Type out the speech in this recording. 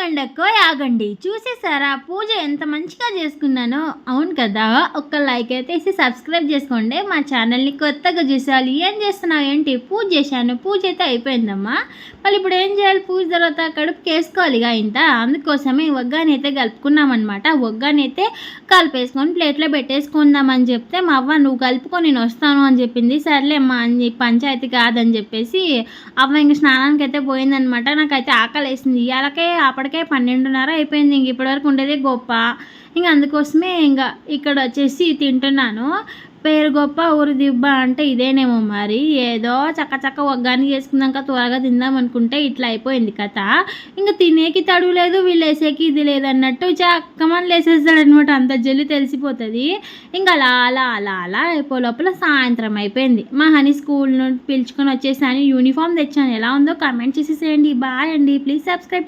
ఆగండక్కో ఆగండి. చూసేసారా? పూజ ఎంత మంచిగా చేసుకున్నానో? అవును కదా? ఒక్క లైక్ అయితే ఇసి సబ్స్క్రైబ్ చేసుకోండి. మా ఛానల్ని కొత్తగా చూసాలి ఏం చేస్తున్నావు ఏంటి? పూజ చేశాను. పూజ అయితే అయిపోయిందమ్మా. మళ్ళీ ఇప్పుడు ఏం చేయాలి? పూజ తర్వాత కడుపు కేసుకోవాలిగా ఇంత? అందుకోసమే వగ్గాని అయితే కలుపుకున్నామన్నమాట. వగ్గాని అయితే కలిపేసుకొని ప్లేట్లో పెట్టేసుకుందామని చెప్తే మా అవ్వ నువ్వు కలుపుకొని నేను వస్తాను అని చెప్పింది. సర్లే అమ్మా అని పంచాయతీ కాదని చెప్పేసి అవ్వ ఇంక స్నానానికి అయితే పోయిందనమాట నాకైతే ఆకలి వేసింది ఇవాళకే అప్పటికే పన్నెండున్నర అయిపోయింది. ఇంక ఇప్పటివరకు ఉండేదే గొప్ప. ఇంక అందుకోసమే ఇంకా ఇక్కడ వచ్చేసి తింటున్నాను. పేరు గొప్ప ఊరు దిబ్బ అంటే ఇదేనేమో మరి. ఏదో చక్క చక్క ఒగ్గాని చేసుకున్నాక త్వరగా తిందాం అనుకుంటే ఇట్లా అయిపోయింది కథ. ఇంకా తినేకి తడువు లేదు వీళ్ళు వేసేకి ఇది లేదన్నట్టు చక్కమని లేసేస్తాడనమాట అంత జల్లి తెలిసిపోతుంది. ఇంకా అలా అలా అలా అలా అయిపో లోపల సాయంత్రం అయిపోయింది. మా హనీ స్కూల్ నుండి పిలుచుకొని వచ్చేసాను. యూనిఫామ్ తెచ్చాను. ఎలా ఉందో కామెంట్ చేసేసేయండి. బాయ్ అండి. Please subscribe